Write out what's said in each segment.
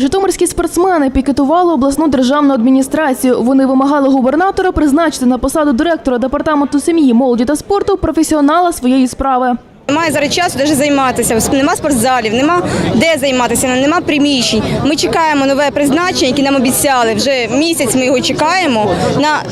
Житомирські спортсмени пікетували обласну державну адміністрацію. Вони вимагали губернатора призначити на посаду директора департаменту сім'ї, молоді та спорту професіонала своєї справи. Немає зараз часу навіть займатися. Нема спортзалів, нема де займатися, нема приміщень. Ми чекаємо нове призначення, яке нам обіцяли. Вже місяць ми його чекаємо на,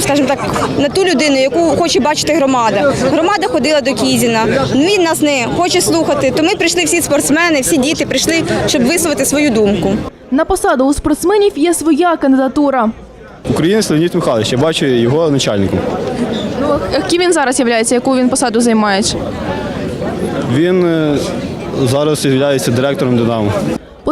скажімо так, на ту людину, яку хоче бачити громада. Громада ходила до Кізіна. Він нас не хоче слухати. То ми прийшли всі спортсмени, всі діти прийшли, щоб висловити свою думку. На посаду у спортсменів є своя кандидатура. Українець Леонід Михайлович, я бачу його начальником. Ну ким він зараз є, яку він посаду займає? Він е, зараз є директором Динамо.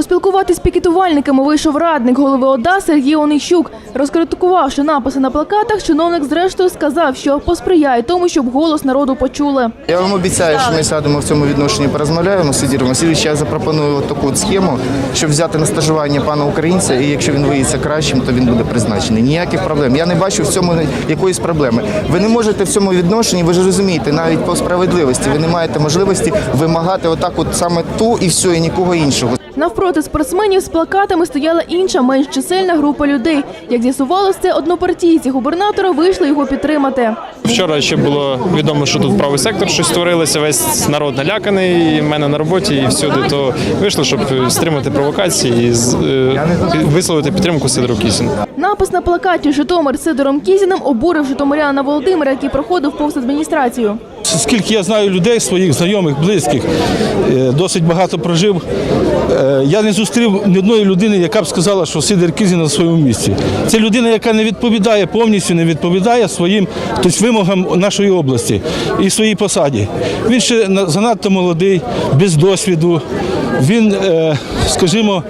Поспілкуватись з пікетувальниками вийшов радник голови ОДА Сергій Онищук. Розкритикувавши написи на плакатах, чиновник зрештою сказав, що посприяє тому, щоб голос народу почули. Я вам обіцяю, що ми сядемо в цьому відношенні, порозмовляємо з Сидіром Васильовичем. Я запропоную таку схему, щоб взяти на стажування пана українця, і якщо він виявиться кращим, то він буде призначений. Ніяких проблем. Я не бачу в цьому якоїсь проблеми. Ви не можете в цьому відношенні, ви ж розумієте, навіть по справедливості, ви не маєте можливості вимагати отак, от саме ту і все, і нікого іншого. Навпроти спортсменів з плакатами стояла інша, менш чисельна група людей. Як з'ясувалось, це однопартійці губернатора вийшли його підтримати. Вчора ще було відомо, що тут правий сектор щось створилося, весь народ наляканий, і в мене на роботі і всюди. То вийшло, щоб стримати провокації і е, висловити підтримку Сидору Кісіну. Напис на плакаті Житомир Сидором Кізіним обурив Житомиряна Володимира, який проходив повз адміністрацію. Скільки я знаю людей, своїх знайомих, близьких, е, досить багато прожив. е, Я не зустрів ні одної людини, яка б сказала, що Сидор Кізін на своєму місці. Це людина, яка не відповідає повністю, не відповідає своїм тобто, вимогам нашої області і своїй посаді. Він ще занадто молодий, без досвіду. Він, е, скажімо,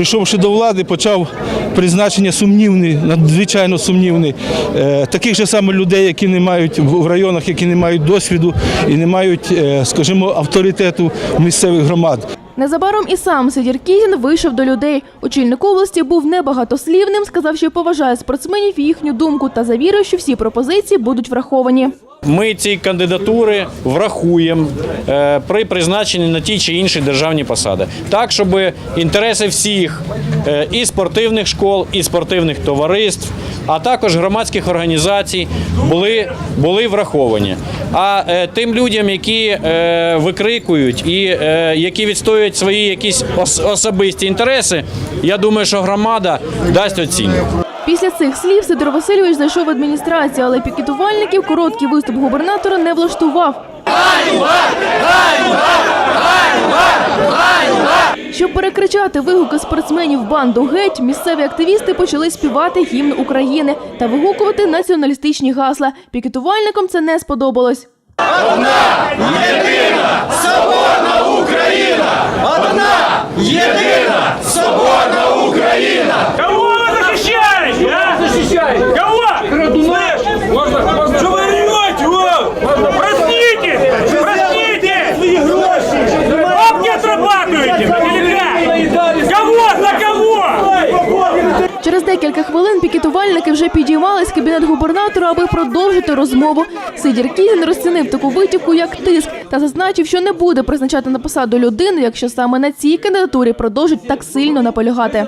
прийшовши до влади, почав призначення сумнівний, надзвичайно сумнівні. Е, Таких же саме людей, які не мають в районах, які не мають досвіду і не мають, е, скажімо, авторитету місцевих громад. Незабаром і сам Сидір Кізін вийшов до людей. Очільник області був небагатослівним, сказав, що поважає спортсменів їхню думку та завірив, що всі пропозиції будуть враховані. Ми ці кандидатури врахуємо е, при призначенні на ті чи інші державні посади, так щоб інтереси всіх е, і спортивних школ, і спортивних товариств, а також громадських організацій були, були враховані. А е, тим людям, які е, викрикують і е, які відстоюють свої якісь ос- особисті інтереси, я думаю, що громада дасть оцінку. Після цих слів Сидор Васильович зайшов в адміністрацію, але пікетувальників короткий виступ губернатора не влаштував. Щоб перекричати вигуки спортсменів банду геть, місцеві активісти почали співати гімн України та вигукувати націоналістичні гасла. Пікетувальникам це не сподобалось. Кого Через декілька хвилин пікетувальники вже підіймались в кабінет губернатора, аби продовжити розмову. Сидір Кізін розцінив таку витівку як тиск та зазначив, що не буде призначати на посаду людину, якщо саме на цій кандидатурі продовжить так сильно наполягати.